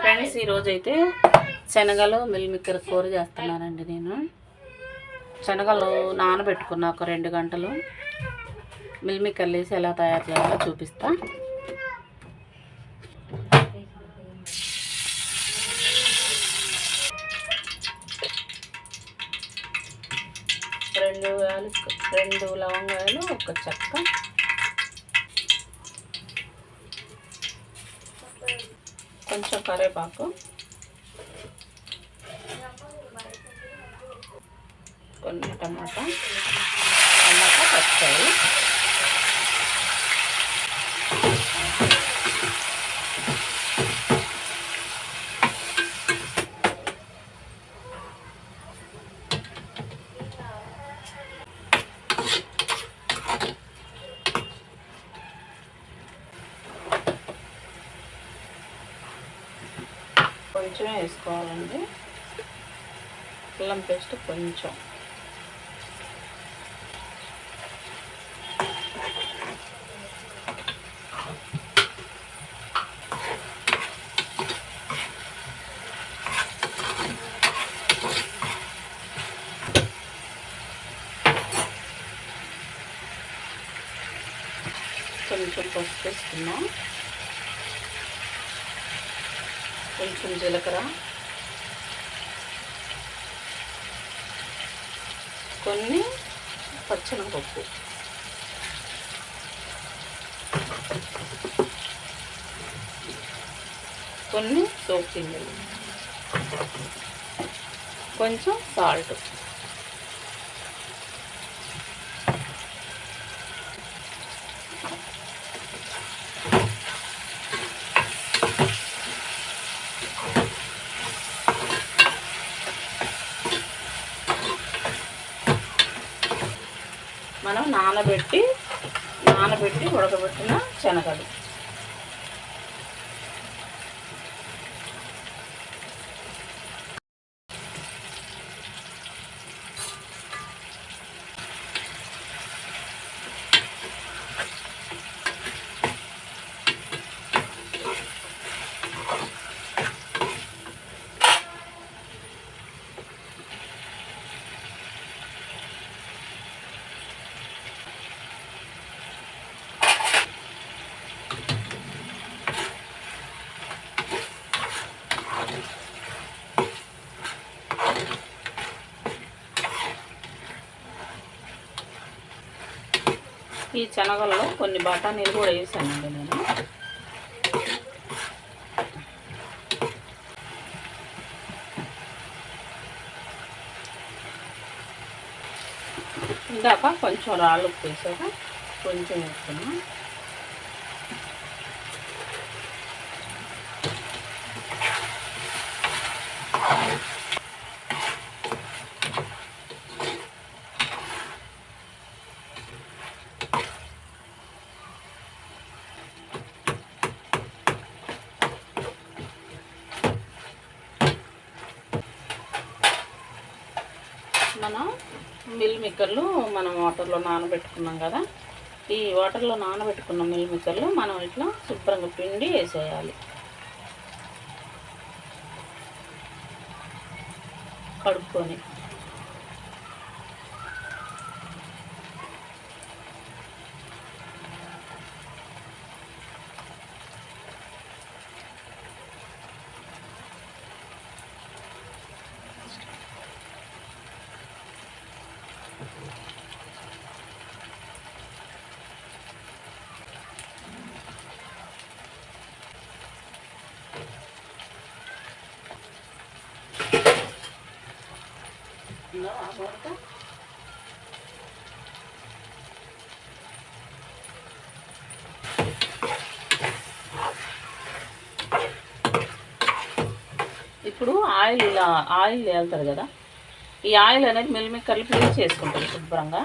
Friends ఈరోజు అయితే శనగలు మిల్మిక్కర కూర చేస్తున్నానండి నేను. శనగలు నానబెట్టుకున్న ఒక రెండు గంటలు. మిల్మిక్కర్లు వేసి ఎలా తయారు చేయాలో చూపిస్తా. రెండు యాలకు రెండు లవంగాయలు ఒక చెక్క. కొంచెం కరివేపాకు. కొన్ని టమాటా టమాటా పచ్చాయి కొంచెం వేసుకోవాలండి. అల్లం పేస్ట్ కొంచెం. కొంచెం పసుపు వేసుకున్నాం కొంచెం జీలకర్ర. కొన్ని పచ్చనపప్పు కొన్ని సోప్ గింజలు కొంచెం సాల్ట్. మనం నానబెట్టి నానబెట్టి ఉడకబెట్టిన శనగలు. ఈ శనగల్లో కొన్ని బఠానీలు కూడా వేసానండి నేను ఇందాక కొంచెం రాళ్ళు వేసాక కొంచెం వేస్తున్నాను మనం మిల్ మిక్కర్లు మనం వాటర్లో నానబెట్టుకున్నాం కదా. ఈ వాటర్లో నానబెట్టుకున్న మిల్ మిక్కర్లు మనం ఇట్లా శుభ్రంగా పిండి వేసేయాలి. కడుక్కొని ఉందా ఆ మూత? ఇప్పుడు ఆయిల్ ఇలా ఆయిల్ వెళ్తారు కదా ఈ ఆయిల్ అనేది మిల్మిక్కర్లు క్లీన్ చేసుకుంటారు శుభ్రంగా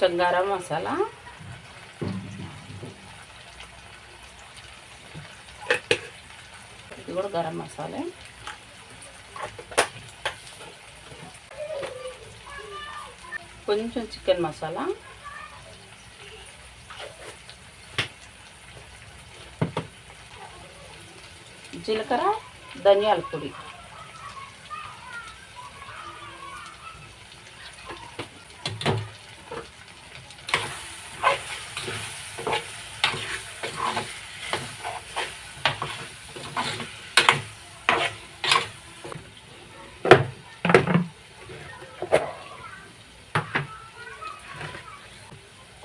కొంచెం గరం మసాలా. ఇది కూడా గరం మసాలా. కొంచెం చికెన్ మసాలా. జీలకర్ర ధనియాల పొడి.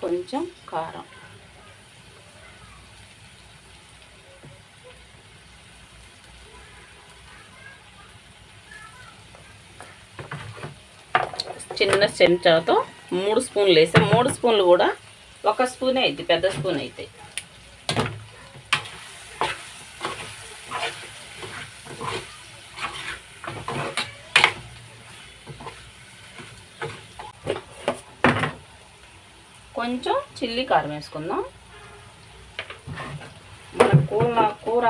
కొంచెం కారం. చిన్న చెంచాతో మూడు స్పూన్లు వేసాం మూడు స్పూన్లు కూడా ఒక స్పూనే అయితే పెద్ద స్పూన్ అయితే. కొంచెం చిల్లీ కారం వేసుకుందాం. మన కూర కూర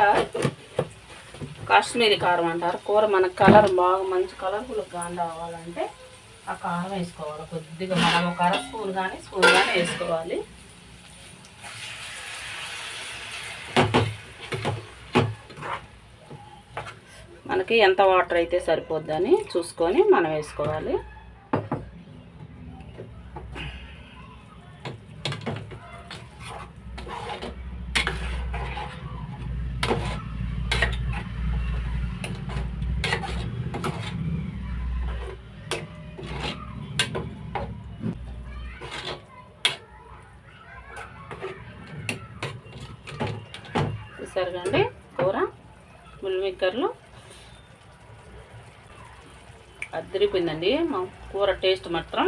కాశ్మీరీ కారం అంటారు. కూర మన కలర్ బాగా మంచి కలర్ఫుల్గా రావాలంటే ఆ కారం వేసుకోవాలి. కొద్దిగా మనం ఒక అర స్పూన్ కానీ స్పూన్ కానీ వేసుకోవాలి. మనకి ఎంత వాటర్ అయితే సరిపోద్దని చూసుకొని మనం వేసుకోవాలి. చూసారు కండి కూర మిల్మిక్కర్లు అద్దరిపోయిందండి మా కూర టేస్ట్ మాత్రం.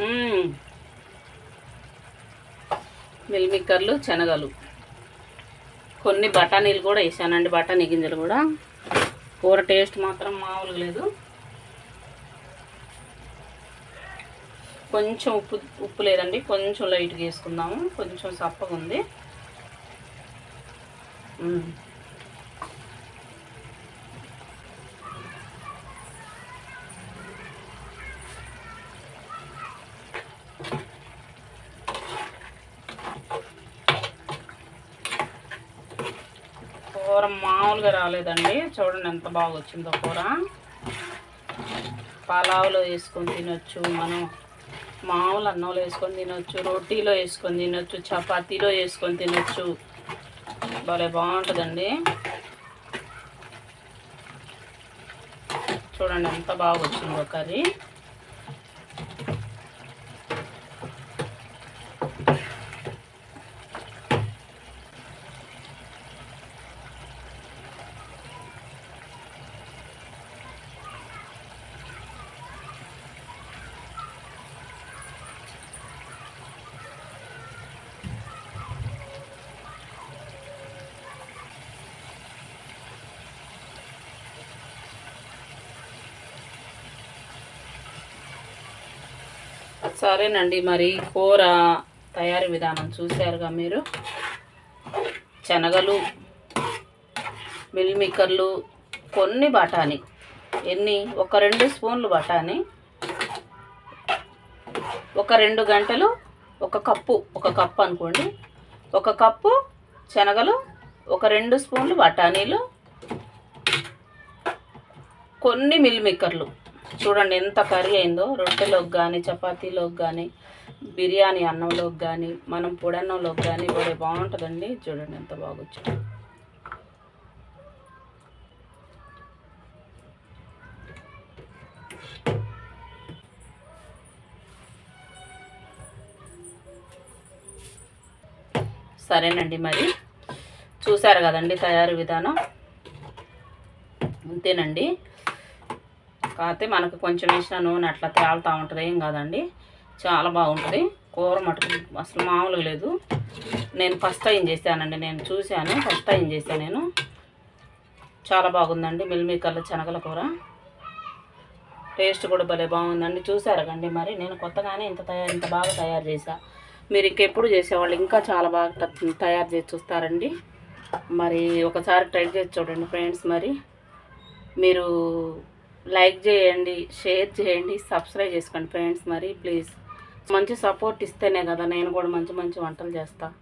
మిల్ మిల్మిక్కర్లు శనగలు. కొన్ని బఠానీలు కూడా వేసానండి బఠానీ గింజలు కూడా. కూర టేస్ట్ మాత్రం మామూలుగా లేదు. కొంచెం ఉప్పు ఉప్పు లేదండి. కొంచెం లైట్గా వేసుకుందాము. కొంచెం సప్పగా ఉంది. కూర మామూలుగా రాలేదండి. చూడండి ఎంత బాగా వచ్చిందో కూర. పలావులో వేసుకొని తినొచ్చు మనం. మామూలు అన్నంలో వేసుకొని తినొచ్చు రోటీలో వేసుకొని తినొచ్చు చపాతీలో వేసుకొని తినొచ్చు. భలే బాగుంటుందండి. చూడండి ఎంత బాగా వచ్చిందో కర్రీ. సరేనండి మరి కూర తయారీ విధానం చూశారుగా మీరు. శనగలు మిల్మికర్లు కొన్ని బఠానీ ఎన్ని? ఒక రెండు స్పూన్లు బఠానీ ఒక రెండు గంటలు ఒక కప్పు ఒక కప్పు అనుకోండి. ఒక కప్పు శనగలు ఒక రెండు స్పూన్లు బఠానీలు కొన్ని మిల్మిక్కర్లు చూడండి ఎంత కర్రీ అయిందో. రొట్టెలోకి కానీ చపాతీలోకి కానీ బిర్యానీ అన్నంలోకి కానీ మనం పొడన్నంలోకి కానీ కూడా బాగుంటుందండి. చూడండి ఎంత బాగొచ్చు సరేనండి మరి. చూశారు కదండి తయారు విధానం? అంతేనండి. కాకపోతే మనకు కొంచెం వేసిన నూనె అట్లా తేలుతూ ఉంటుంది ఏం కాదండి. చాలా బాగుంటుంది. కూర మటుకు అసలు మామూలుగా లేదు. నేను ఫస్ట్ టైం చేశానండి నేను చూశాను ఫస్ట్ టైం చేశాను నేను. చాలా బాగుందండి మిల్మికర్ల శనగల కూర. టేస్ట్ కూడా భలే బాగుందండి. చూసారు కండి మరి? నేను కొత్తగానే ఇంత తయారు ఇంత బాగా తయారు చేశా. మీరు ఇంకెప్పుడు చేసేవాళ్ళు ఇంకా చాలా బాగా తయారు చేసి చూస్తారండి. మరి ఒకసారి ట్రై చేసి చూడండి ఫ్రెండ్స్ మరి. మీరు లైక్ చేయండి షేర్ చేయండి సబ్స్క్రైబ్ చేసుకోండి ఫ్రెండ్స్. మరి ప్లీజ్ మంచి సపోర్ట్ ఇస్తేనే కదా నేను కూడా మంచి మంచి వంటలు చేస్తాను